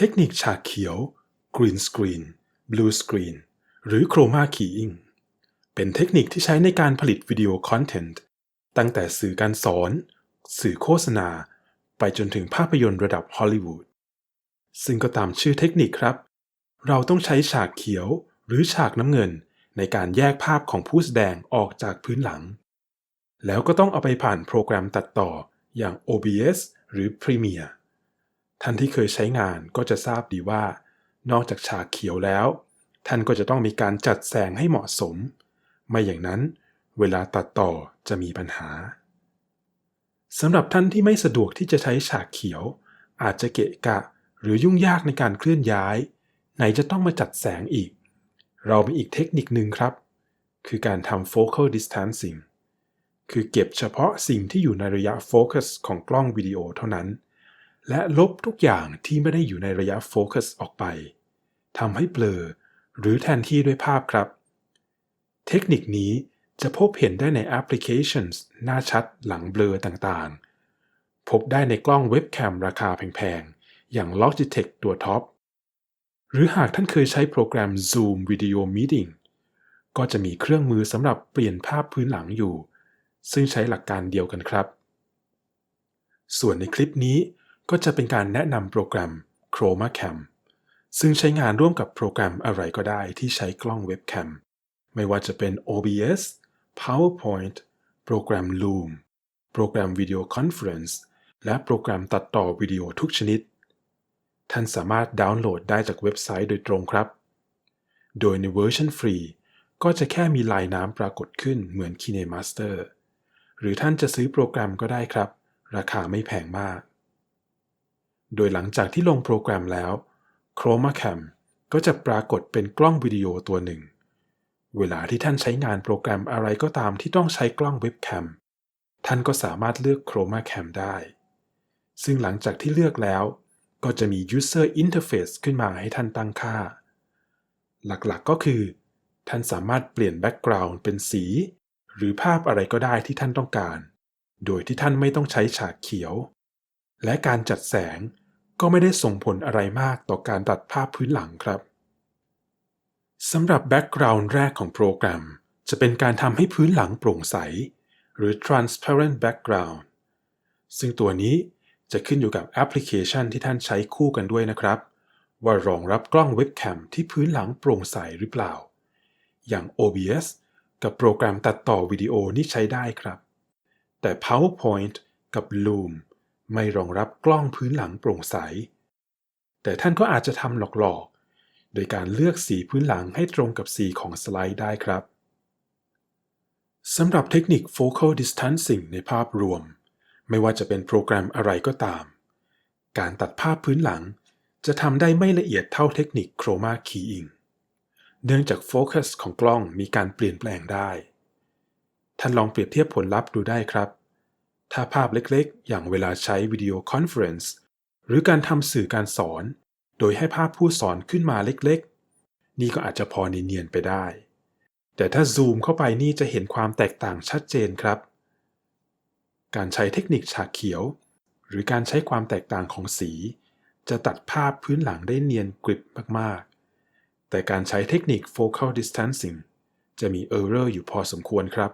เทคนิคฉากเขียว Green Screen Blue Screen หรือ Chroma Keying เป็นเทคนิคที่ใช้ในการผลิตวิดีโอคอนเทนต์ตั้งแต่สื่อการสอน สื่อโฆษณา ไปจนถึงภาพยนตร์ระดับฮอลลีวูดซึ่งก็ตามชื่อเทคนิคครับ เราต้องใช้ฉากเขียวหรือฉากน้ำเงินในการแยกภาพของผู้แสดงออกจากพื้นหลัง แล้วก็ต้องเอาไปผ่านโปรแกรมตัดต่ออย่าง OBS หรือ Premiere ท่านที่เคยใช้งานก็จะทราบดีว่า นอกจากฉากเขียวแล้ว ท่านก็จะต้องมีการจัดแสงให้เหมาะสม ไม่อย่างนั้น เวลาตัดต่อจะมีปัญหาสำหรับท่านที่ไม่สะดวกที่จะใช้ฉากเขียว อาจจะเกะกะหรือยุ่งยากในการเคลื่อนย้าย ไหนจะต้องมาจัดแสงอีก เรามีอีกเทคนิคหนึ่งครับ คือการทำ focal distancing คือเก็บเฉพาะสิ่งที่อยู่ในระยะโฟกัสของกล้องวิดีโอเท่านั้น และลบทุกอย่างที่ไม่ได้อยู่ในระยะโฟกัสออกไปทำให้เบลอหรือแทนที่ด้วยภาพครับ เทคนิคนี้จะพบเห็นได้ในแอปพลิเคชันหน้าชัดหลังเบลอต่างๆ พบได้ในกล้องเว็บแคมราคาแพงๆ อย่าง Logitech ตัวท็อป หรือหากท่านเคยใช้โปรแกรม Zoom Video Meeting ก็จะมีเครื่องมือสำหรับเปลี่ยนภาพพื้นหลังอยู่ ซึ่งใช้หลักการเดียวกันครับ ส่วนในคลิปนี้ ก็จะเป็นการแนะนำโปรแกรม Chroma Cam ซึ่งใช้งานร่วมกับโปรแกรมอะไรก็ได้ที่ใช้กล้องเว็บแคมไม่ว่าจะเป็น OBS PowerPoint โปรแกรม Loom โปรแกรม Video Conference และโปรแกรมตัดต่อวิดีโอทุกชนิด ท่านสามารถดาวน์โหลดได้จากเว็บไซต์โดยตรงครับ โดยในเวอร์ชันฟรีก็จะแค่มีลายน้ำปรากฏขึ้นเหมือน KineMaster หรือท่านจะซื้อโปรแกรมก็ได้ครับ ราคาไม่แพงมาก โดยหลังจากที่ลงโปรแกรมแล้ว Chroma Cam ก็จะปรากฏเป็นกล้องวิดีโอตัวหนึ่ง เวลาที่ท่านใช้งานโปรแกรมอะไรก็ตามที่ต้องใช้กล้องเว็บแคมท่านก็สามารถเลือก Chroma Cam ได้ ซึ่งหลังจากที่เลือกแล้ว ก็จะมี User Interface ขึ้นมาให้ท่านตั้งค่า หลักๆกก็คือ ท่านสามารถเปลี่ยนแบ็กกราวน์เป็นสี หรือภาพอะไรก็ได้ที่ท่านต้องการ โดยที่ท่านไม่ต้องใช้ฉากเขียว และการจัดแสงก็ไม่ได้ส่งผลอะไรมากต่อการตัดภาพพื้นหลังครับสำหรับแบ็กกราวน์แรกของโปรแกรม จะเป็นการทำให้พื้นหลังโปร่งใส หรือ transparent background ซึ่งตัวนี้จะขึ้นอยู่กับแอปพลิเคชันที่ท่านใช้คู่กันด้วยนะครับ ว่ารองรับกล้องเว็บแคมที่พื้นหลังโปร่งใสหรือเปล่า อย่าง OBS กับโปรแกรมตัดต่อวิดีโอนี่ใช้ได้ครับ แต่ PowerPoint กับ Loom ไม่รองรับกล้องพื้นหลังโปร่งใส แต่ท่านก็อาจจะทำหลอกๆ โดยการเลือกสีพื้นหลังให้ตรงกับสีของสไลด์ได้ครับสำหรับเทคนิค Focal Distancing ในภาพรวม ไม่ว่าจะเป็นโปรแกรมอะไรก็ตาม การตัดภาพพื้นหลังจะทำได้ไม่ละเอียดเท่าเทคนิค Chroma Keying เนื่องจากโฟกัสของกล้องมีการเปลี่ยนแปลงได้ ท่านลองเปรียบเทียบผลลัพธ์ดูได้ครับ ถ้าภาพเล็กๆ อย่างเวลาใช้วิดีโอคอนเฟอเรนซ์หรือการทำสื่อการสอน โดยให้ภาพผู้สอนขึ้นมาเล็กๆ นี่ก็อาจจะพอเนียนๆไปได้ แต่ถ้าซูมเข้าไปนี่จะเห็นความแตกต่างชัดเจนครับ การใช้เทคนิคฉากเขียว หรือการใช้ความแตกต่างของสี จะตัดภาพพื้นหลังได้เนียนกริบมากๆ แต่การใช้เทคนิค focal distancing จะมี error อยู่พอสมควรครับ